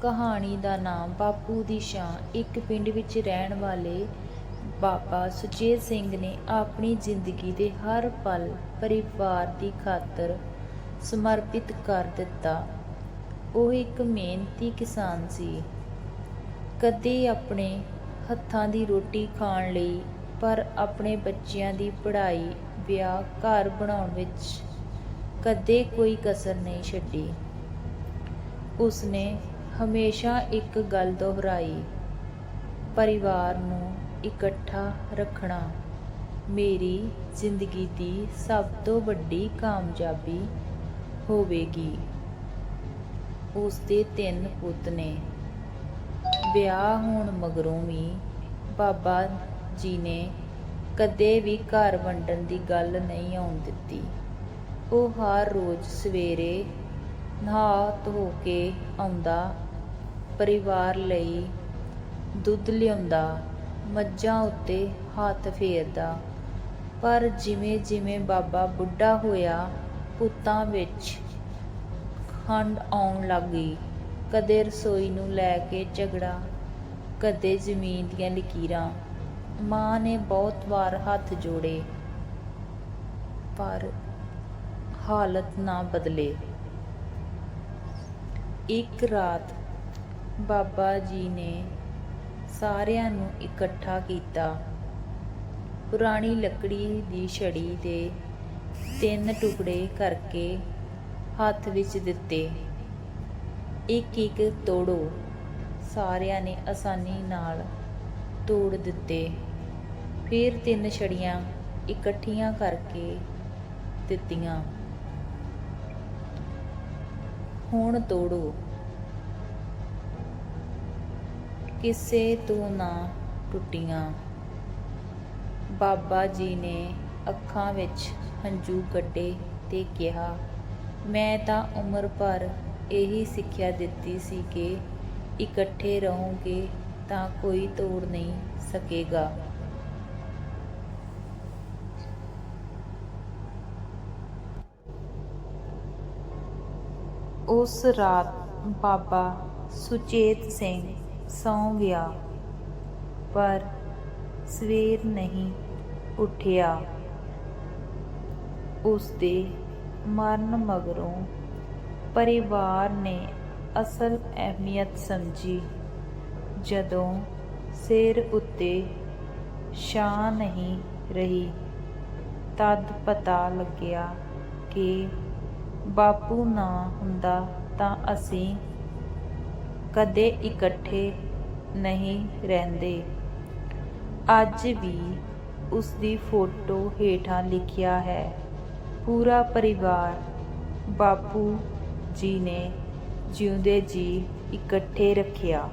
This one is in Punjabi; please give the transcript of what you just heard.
ਕਹਾਣੀ ਦਾ ਨਾਮ ਬਾਪੂ ਦੀ ਛਾਂ ਇੱਕ ਪਿੰਡ ਵਿੱਚ ਰਹਿਣ ਵਾਲੇ ਬਾਬਾ ਸੁਚੇਤ ਸਿੰਘ ਨੇ ਆਪਣੀ ਜ਼ਿੰਦਗੀ ਦੇ ਹਰ ਪਲ ਪਰਿਵਾਰ ਦੀ ਖਾਤਰ ਸਮਰਪਿਤ ਕਰ ਦਿੱਤਾ। ਉਹ ਇੱਕ ਮਿਹਨਤੀ ਕਿਸਾਨ ਸੀ। ਕਦੇ ਆਪਣੇ ਹੱਥਾਂ ਦੀ ਰੋਟੀ ਖਾਣ ਲਈ, ਪਰ ਆਪਣੇ ਬੱਚਿਆਂ ਦੀ ਪੜ੍ਹਾਈ, ਵਿਆਹ, ਘਰ ਬਣਾਉਣ ਵਿੱਚ ਕਦੇ ਕੋਈ ਕਸਰ ਨਹੀਂ ਛੱਡੀ। ਉਸਨੇ ਹਮੇਸ਼ਾ ਇੱਕ ਗੱਲ ਦੁਹਰਾਈ, ਪਰਿਵਾਰ ਨੂੰ ਇਕੱਠਾ ਰੱਖਣਾ। ਮੇਰੀ ਜ਼ਿੰਦਗੀ ਦੀ ਸਭ ਤੋਂ ਵੱਡੀ ਕਾਮਯਾਬੀ ਹੋਵੇਗੀ। ਉਸ ਦੇ ਤਿੰਨ ਪੁੱਤ ਨੇ। ਵਿਆਹ ਹੋਣ ਮਗਰੋਂ ਵੀ ਬਾਬਾ ਜੀ ਨੇ ਕਦੇ ਵੀ ਘਰ ਵੰਡਣ ਦੀ ਗੱਲ ਨਹੀਂ ਆਉਣ ਦਿੱਤੀ। ਉਹ ਹਰ ਰੋਜ਼ ਸਵੇਰੇ ਨਹਾ ਧੋ ਕੇ ਆਉਂਦਾ ਪਰਿਵਾਰ ਲਈ ਦੁੱਧ ਲਿਆਉਂਦਾ, ਮੱਝਾਂ ਉੱਤੇ ਹੱਥ ਫੇਰਦਾ। ਪਰ ਜਿਵੇਂ ਜਿਵੇਂ ਬਾਬਾ ਬੁੱਢਾ ਹੋਇਆ, ਪੁੱਤਾਂ ਵਿੱਚ ਖੰਡ ਆਉਣ ਲੱਗ ਗਈ। ਕਦੇ ਰਸੋਈ ਨੂੰ ਲੈ ਕੇ ਝਗੜਾ, ਕਦੇ ਜ਼ਮੀਨ ਦੀਆਂ ਲਕੀਰਾਂ। ਮਾਂ ਨੇ ਬਹੁਤ ਵਾਰ ਹੱਥ ਜੋੜੇ, ਪਰ ਹਾਲਤ ਨਾ ਬਦਲੇ। ਇੱਕ ਰਾਤ ਬਾਬਾ ਜੀ ਨੇ ਸਾਰਿਆਂ ਨੂੰ ਇਕੱਠਾ ਕੀਤਾ। ਪੁਰਾਣੀ ਲੱਕੜੀ ਦੀ ਛੜੀ ਦੇ ਤਿੰਨ ਟੁਕੜੇ ਕਰਕੇ ਹੱਥ ਵਿੱਚ ਦਿੱਤੇ। ਇੱਕ ਇੱਕ ਤੋੜੋ। ਸਾਰਿਆਂ ਨੇ ਆਸਾਨੀ ਨਾਲ ਤੋੜ ਦਿੱਤੇ। ਫਿਰ ਤਿੰਨ ਛੜੀਆਂ ਇਕੱਠੀਆਂ ਕਰਕੇ ਦਿੱਤੀਆਂ। ਹੁਣ ਤੋੜੋ। ਕਿਸੇ ਤੋਂ ਨਾ ਟੁੱਟੀਆਂ। ਬਾਬਾ ਜੀ ਨੇ ਅੱਖਾਂ ਵਿੱਚ ਹੰਝੂ ਕੱਢੇ ਤੇ ਕਿਹਾ, ਮੈਂ ਤਾਂ ਉਮਰ ਭਰ ਇਹੀ ਸਿੱਖਿਆ ਦਿੱਤੀ ਸੀ ਕਿ ਇਕੱਠੇ ਰਹੋਗੇ ਤਾਂ ਕੋਈ ਤੋੜ ਨਹੀਂ ਸਕੇਗਾ। ਉਸ ਰਾਤ ਬਾਬਾ ਸੁਚੇਤ ਸਿੰਘ ਸੌਂ ਗਿਆ, ਪਰ ਸਵੇਰ ਨਹੀਂ ਉੱਠਿਆ। ਉਸ ਦੇ ਮਰਨ ਮਗਰੋਂ ਪਰਿਵਾਰ ਨੇ ਅਸਲ ਅਹਿਮੀਅਤ ਸਮਝੀ। ਜਦੋਂ ਸਿਰ ਉੱਤੇ ਛਾਂ ਨਹੀਂ ਰਹੀ, ਤਦ ਪਤਾ ਲੱਗਿਆ ਕਿ ਬਾਪੂ ਨਾ ਹੁੰਦਾ ਤਾਂ ਅਸੀਂ ਕਦੇ ਇਕੱਠੇ ਨਹੀਂ ਰਹਿੰਦੇ। ਅੱਜ ਵੀ ਉਸ ਦੀ ਫੋਟੋ ਹੇਠਾਂ ਲਿਖਿਆ ਹੈ, ਪੂਰਾ ਪਰਿਵਾਰ, ਬਾਪੂ ਜੀ ਨੇ ਜਿਉਂਦੇ ਜੀ ਇਕੱਠੇ ਰੱਖਿਆ।